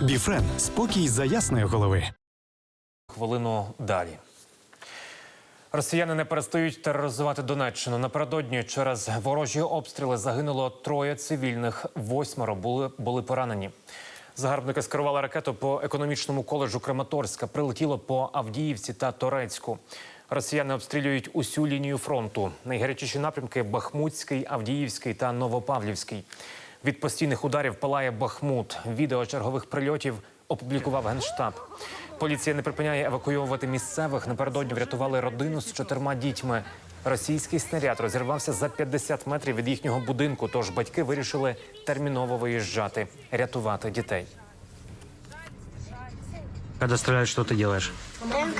Біфрен спокій за ясної голови. Хвилину далі. Росіяни не перестають тероризувати Донеччину. Напередодні через ворожі обстріли загинуло троє цивільних, восьмеро були, були поранені. Загарбники скерували ракету по економічному коледжу Краматорська. Прилетіло по Авдіївці та Торецьку. Росіяни обстрілюють усю лінію фронту. Найгарячіші напрямки Бахмутський, Авдіївський та Новопавлівський. Від постійних ударів палає Бахмут. Відео чергових прильотів опублікував генштаб. Поліція не припиняє евакуйовувати місцевих. Напередодні врятували родину з чотирма дітьми. Російський снаряд розірвався за 50 метрів від їхнього будинку. Тож батьки вирішили терміново виїжджати, рятувати дітей. Когда стреляют, что ты делаешь? Эм,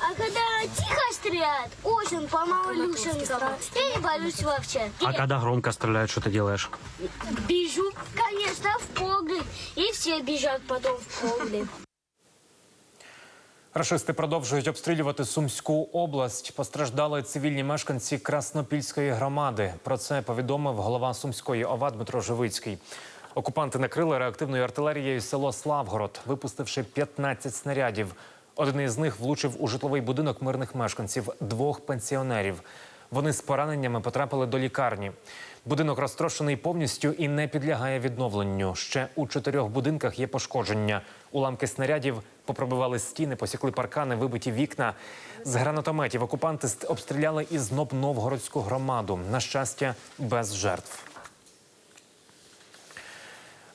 а когда тихо стреляют, очень помалу Люшенко. Я не боюсь вообще. А когда громко стреляют, что ты делаешь? Бежу, конечно, в погреб. И все бежат потом в погреб. Рашисти продовжують обстрілювати Сумську область. Постраждали цивільні мешканці Краснопільської громади. Про це повідомив голова Сумської ОВА Дмитро Живицький. Окупанти накрили реактивною артилерією село Славгород, випустивши 15 снарядів. Один із них влучив у житловий будинок мирних мешканців двох пенсіонерів. Вони з пораненнями потрапили до лікарні. Будинок розтрощений повністю і не підлягає відновленню. Ще у чотирьох будинках є пошкодження. Уламки снарядів попробивали стіни, посікли паркани, вибиті вікна. З гранатометів окупанти обстріляли і знов Новгородську громаду. На щастя, без жертв.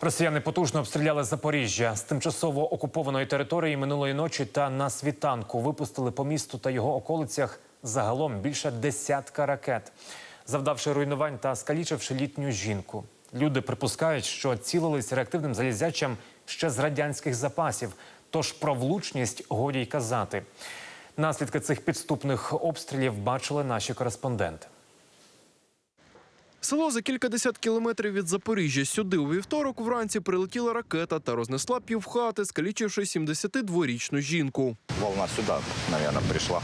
Росіяни потужно обстріляли Запоріжжя з тимчасово окупованої території минулої ночі та на світанку випустили по місту та його околицях загалом більше десятка ракет, завдавши руйнувань та скалічивши літню жінку. Люди припускають, що цілились реактивним залізячам ще з радянських запасів. Тож про влучність годі й казати. Наслідки цих підступних обстрілів бачили наші кореспонденти. Село за кількадесят кілометрів від Запоріжжя. Сюди у вівторок вранці прилетіла ракета та рознесла півхати, скалічивши 72-річну жінку. волна сюда, наверное, пришла.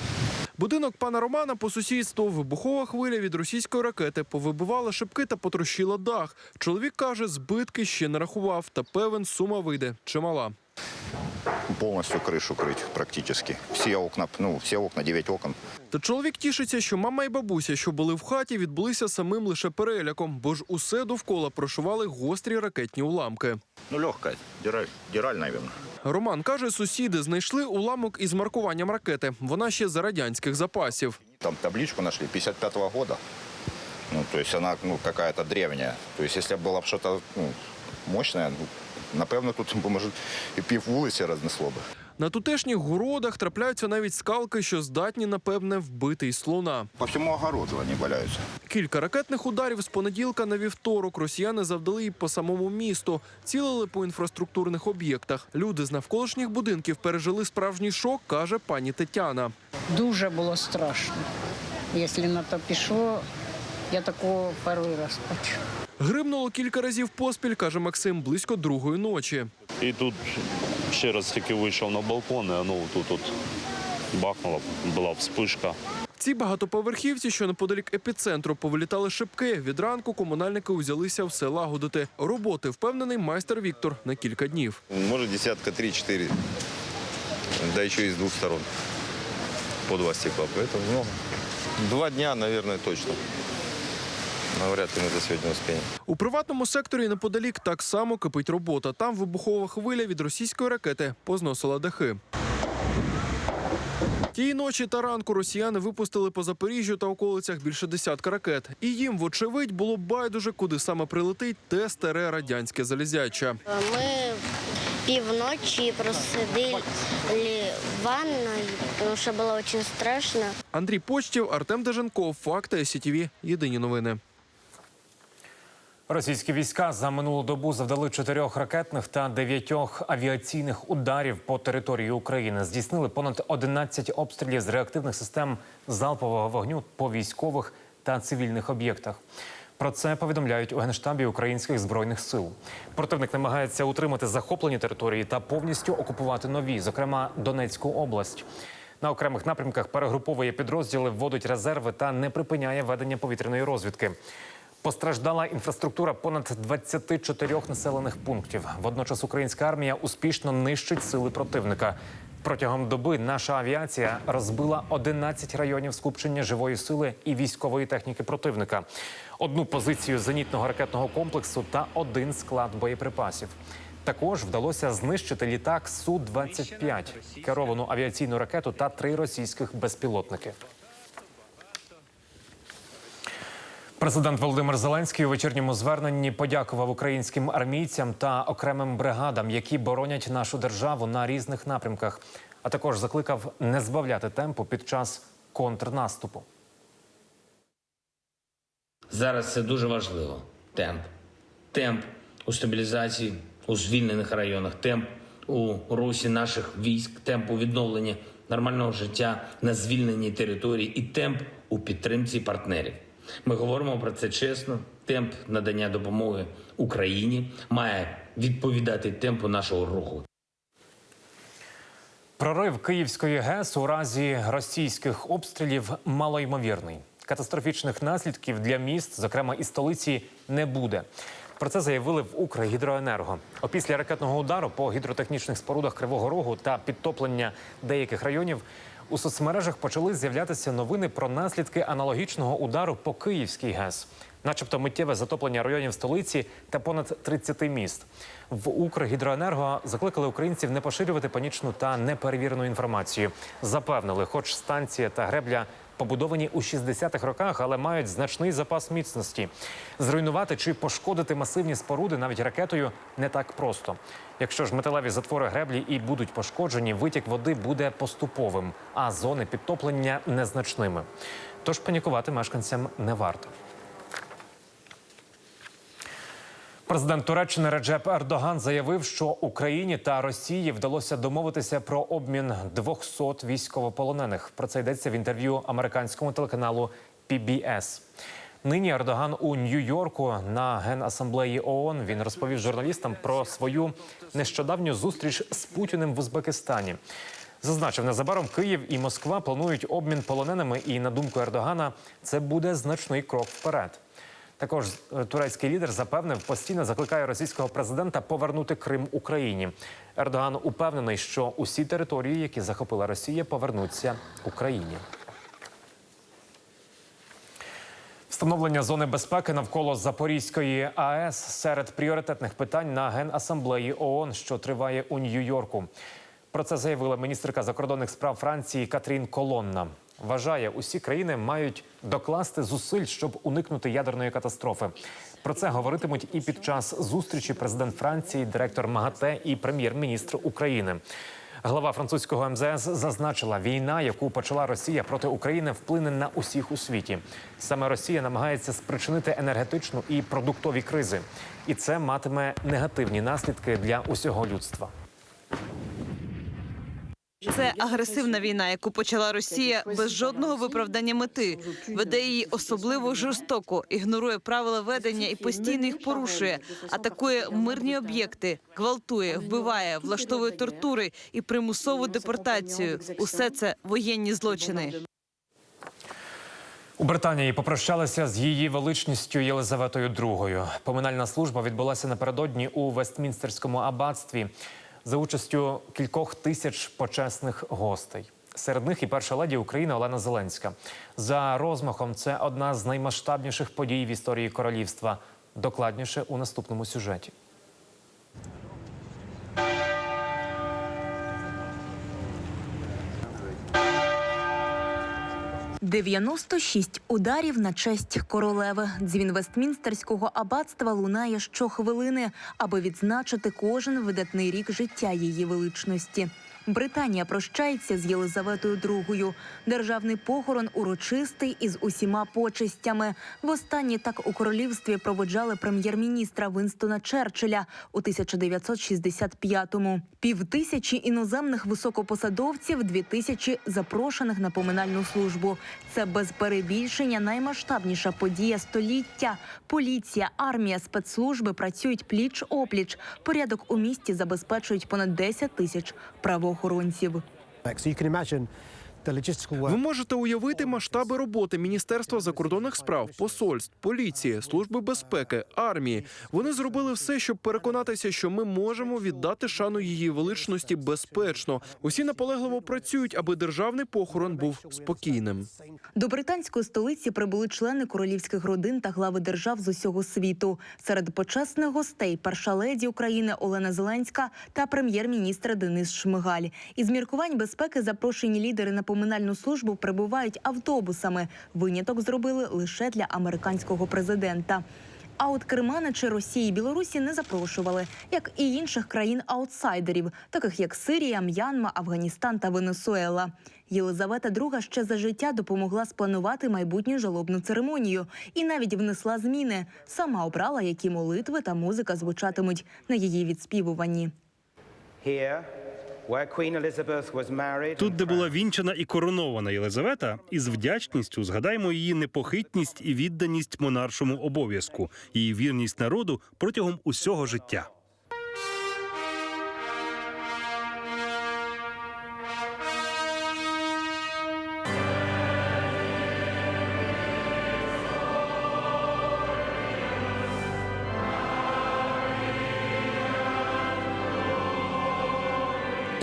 Будинок пана Романа по сусідству вибухова хвиля від російської ракети повибивала шибки та потрощила дах. Чоловік каже, збитки ще не рахував, та певен сума вийде чимала. Полностью крышу крыть практически. Все окна, ну, все окна, 9 окон. Та чоловік тішиться, що мама і бабуся, що були в хаті, відбулися самим лише переляком, бо ж усе довкола прошивали гострі ракетні уламки. Ну, легкая, дираль, дираль, наверное. Роман каже, сусіди знайшли уламок із маркуванням ракети. Вона ще за радянських запасів. Там табличку нашли 55 года. Ну, то есть она, ну, какая-то древняя. То есть если было бы что-то, ну, мощное, ну, напевно, тут, може, і пів вулиці рознесло би. На тутешніх городах трапляються навіть скалки, що здатні, напевне, вбити й слона. По всьому огороду вони валяються. Кілька ракетних ударів з понеділка на вівторок росіяни завдали і по самому місту. Цілили по інфраструктурних об'єктах. Люди з навколишніх будинків пережили справжній шок, каже пані Тетяна. Дуже було страшно. Якщо на то пішло, я такого перший раз бачу. Гримнуло кілька разів поспіль, каже Максим, близько другої ночі. І тут ще раз тільки вийшов на балкон, і ну тут от бахнуло, була вспишка. Ці багатоповерхівці, що неподалік епіцентру, повилітали шибки. Від ранку комунальники узялися все лагодити. Роботи впевнений майстер Віктор на кілька днів. Может, десятка три-четыре. Да еще и с двух сторон. По два стекла. Поэтому много. Два дня, наверное, точно Но вряд ли мы это сегодня успеем. У приватному секторі неподалік так само кипить робота. Там вибухова хвиля від російської ракети позносила дахи. Тієї ночі та ранку росіяни випустили по Запоріжжю та околицях більше десятка ракет. І їм, вочевидь, було байдуже, куди саме прилетить те старе радянське залізяча. Мы півночі просидели в ванной, потому что было очень страшно. Андрій Почтів, Артем Деженков, Факти СІТВ. Єдині новини. Російські війська за минулу добу завдали чотирьох ракетних та дев'ятьох авіаційних ударів по території України. Здійснили понад 11 обстрілів з реактивних систем залпового вогню по військових та цивільних об'єктах. Про це повідомляють у генштабі українських збройних сил. Противник намагається утримати захоплені території та повністю окупувати нові, зокрема Донецьку область. На окремих напрямках перегруповує підрозділи, вводить резерви та не припиняє ведення повітряної розвідки. Постраждала інфраструктура понад 24 населених пунктів. Водночас українська армія успішно нищить сили противника. Протягом доби наша авіація розбила 11 районів скупчення живої сили і військової техніки противника, одну позицію зенітного ракетного комплексу та один склад боєприпасів. Також вдалося знищити літак су 25 керовану авіаційну ракету та три російських безпілотники. Президент Володимир Зеленський у вечірньому зверненні подякував українським армійцям та окремим бригадам, які боронять нашу державу на різних напрямках, а також закликав не збавляти темпу під час контрнаступу. Зараз це дуже важливо. Темп. Темп у стабілізації у звільнених районах, темп у русі наших військ, темп у відновленні нормального життя на звільненій території і темп у підтримці партнерів. Ми говоримо про це чесно. Темп надання допомоги Україні має відповідати темпу нашого руху. Прорив Київської ГЕС у разі російських обстрілів малоймовірний. Катастрофічних наслідків для міст, зокрема і столиці, не буде. Про це заявили в Укргідроенерго. Опісля ракетного удару по гідротехнічних спорудах Кривого Рогу та підтоплення деяких районів у соцмережах почали з'являтися новини про наслідки аналогічного удару по Київській ГЕС, начебто миттєве затоплення районів столиці та понад 30 міст. В Укргідроенерго закликали українців не поширювати панічну та неперевірену інформацію. Запевнили, хоч станція та гребля побудовані у 60-х роках, але мають значний запас міцності. Зруйнувати чи пошкодити масивні споруди навіть ракетою не так просто. Якщо ж металеві затвори греблі і будуть пошкоджені, витік води буде поступовим, а зони підтоплення незначними. Тож панікувати мешканцям не варто. Президент Туреччини Реджеп Ердоган заявив, що Україні та Росії вдалося домовитися про обмін 200 військовополонених. Про це йдеться в інтерв'ю американському телеканалу PBS. Нині Ердоган у Нью-Йорку на генасамблеї ООН. Він розповів журналістам про свою нещодавню зустріч з Путіним в Узбекистані. Зазначив, незабаром Київ і Москва планують обмін полоненими, і на думку Ердогана, це буде значний крок вперед. Також е, турецький лідер запевнив, постійно закликає російського президента повернути Крим Україні. Ердоган упевнений, що усі території, які захопила Росія, повернуться Україні. Встановлення зони безпеки навколо Запорізької АЕС серед пріоритетних питань на генасамблеї ООН, що триває у Нью-Йорку. Про це заявила міністерка закордонних справ Франції Катрін Колонна. Вважає, усі країни мають докласти зусиль, щоб уникнути ядерної катастрофи. Про це говоритимуть і під час зустрічі президент Франції, директор МАГАТЕ і прем'єр-міністр України. Глава французького МЗС зазначила, війна, яку почала Росія проти України, вплине на усіх у світі. Саме Росія намагається спричинити енергетичну і продуктові кризи, і це матиме негативні наслідки для усього людства. Це агресивна війна, яку почала Росія без жодного виправдання мети. Веде її особливо жорстоко, ігнорує правила ведення і постійно їх порушує, атакує мирні об'єкти, гвалтує, вбиває, влаштовує тортури і примусову депортацію. Усе це воєнні злочини. У Британії попрощалися з її величністю Єлизаветою II. Поминальна служба відбулася напередодні у Вестмінстерському аббатстві за участю кількох тисяч почесних гостей. Серед них і перша леді України Олена Зеленська. За розмахом це одна з наймасштабніших подій в історії королівства. Докладніше у наступному сюжеті. – 96 ударів на честь королеви. Дзвін Вестмінстерського аббатства лунає щохвилини, аби відзначити кожен видатний рік життя її величності. Британія прощається з Єлизаветою II. Державний похорон урочистий із усіма почестями. Востаннє так у королівстві проводжали прем'єр-міністра Винстона Черчилля у 1965-му. Півтисячі іноземних високопосадовців, дві тисячі запрошених на поминальну службу. Це без перебільшення наймасштабніша подія століття. Поліція, армія, спецслужби працюють пліч опліч. Порядок у місті забезпечують понад 10 тисяч правоохоронців. правоохоронців. Ви можете уявити масштаби роботи Міністерства закордонних справ, посольств, поліції, служби безпеки, армії. Вони зробили все, щоб переконатися, що ми можемо віддати шану її величності безпечно. Усі наполегливо працюють, аби державний похорон був спокійним. До британської столиці прибули члени королівських родин та глави держав з усього світу. Серед почесних гостей перша леді України Олена Зеленська та прем'єр-міністр Денис Шмигаль. Із міркувань безпеки запрошені лідери на поминальну службу прибувають автобусами. Виняток зробили лише для американського президента. А от керманичі Росії і Білорусі не запрошували, як і інших країн-аутсайдерів, таких як Сирія, М'янма, Афганістан та Венесуела. Єлизавета II ще за життя допомогла спланувати майбутню жалобну церемонію і навіть внесла зміни. Сама обрала, які молитви та музика звучатимуть на її відспівуванні. Тут, де була вінчана і коронована Єлизавета, із вдячністю згадаємо її непохитність і відданість монаршому обов'язку, її вірність народу протягом усього життя.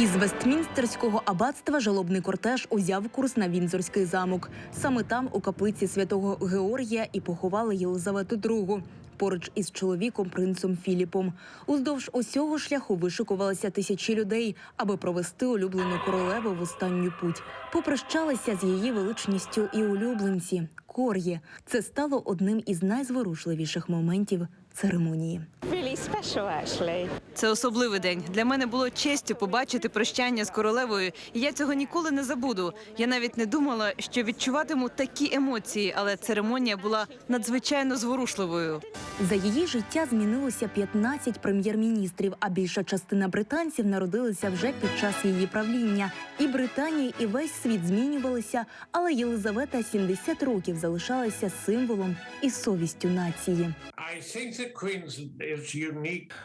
Із Вестмінстерського аббатства жалобний кортеж узяв курс на Вінзорський замок. Саме там, у каплиці святого Георгія, і поховали Єлизавету II. Поруч із чоловіком принцем Філіпом. Уздовж усього шляху вишикувалися тисячі людей, аби провести улюблену королеву в останню путь. Попрощалися з її величністю і улюбленці Кор'є. Це стало одним із найзворушливіших моментів церемонії. Це особливий день. Для мене було честю побачити прощання з королевою. І я цього ніколи не забуду. Я навіть не думала, що відчуватиму такі емоції, але церемонія була надзвичайно зворушливою. За її життя змінилося 15 прем'єр-міністрів, а більша частина британців народилися вже під час її правління. І Британія, і весь світ змінювалися, але Єлизавета 70 років залишалася символом і совістю нації.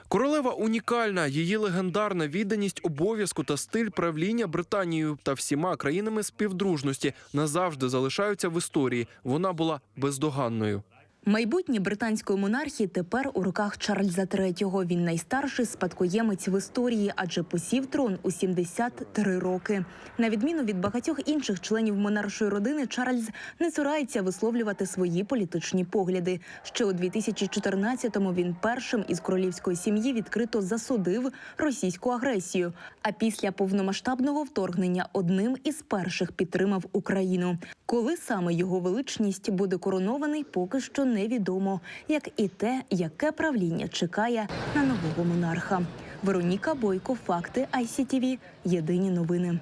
Королева унікальна. Її легендарна відданість, обов'язку та стиль правління Британією та всіма країнами співдружності назавжди залишаються в історії. Вона була бездоганною. Майбутнє британської монархії тепер у руках Чарльза III. Він найстарший спадкоємець в історії, адже посів трон у 73 роки. На відміну від багатьох інших членів монаршої родини, Чарльз не цурається висловлювати свої політичні погляди. Ще у 2014-му він першим із королівської сім'ї відкрито засудив російську агресію. А після повномасштабного вторгнення одним із перших підтримав Україну. Коли саме його величність буде коронований, поки що невідомо, як і те, яке правління чекає на нового монарха. Вероніка Бойко, факти ICTV, Єдині новини.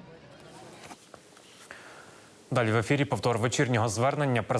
Далі в ефірі повтор вечірнього звернення президента.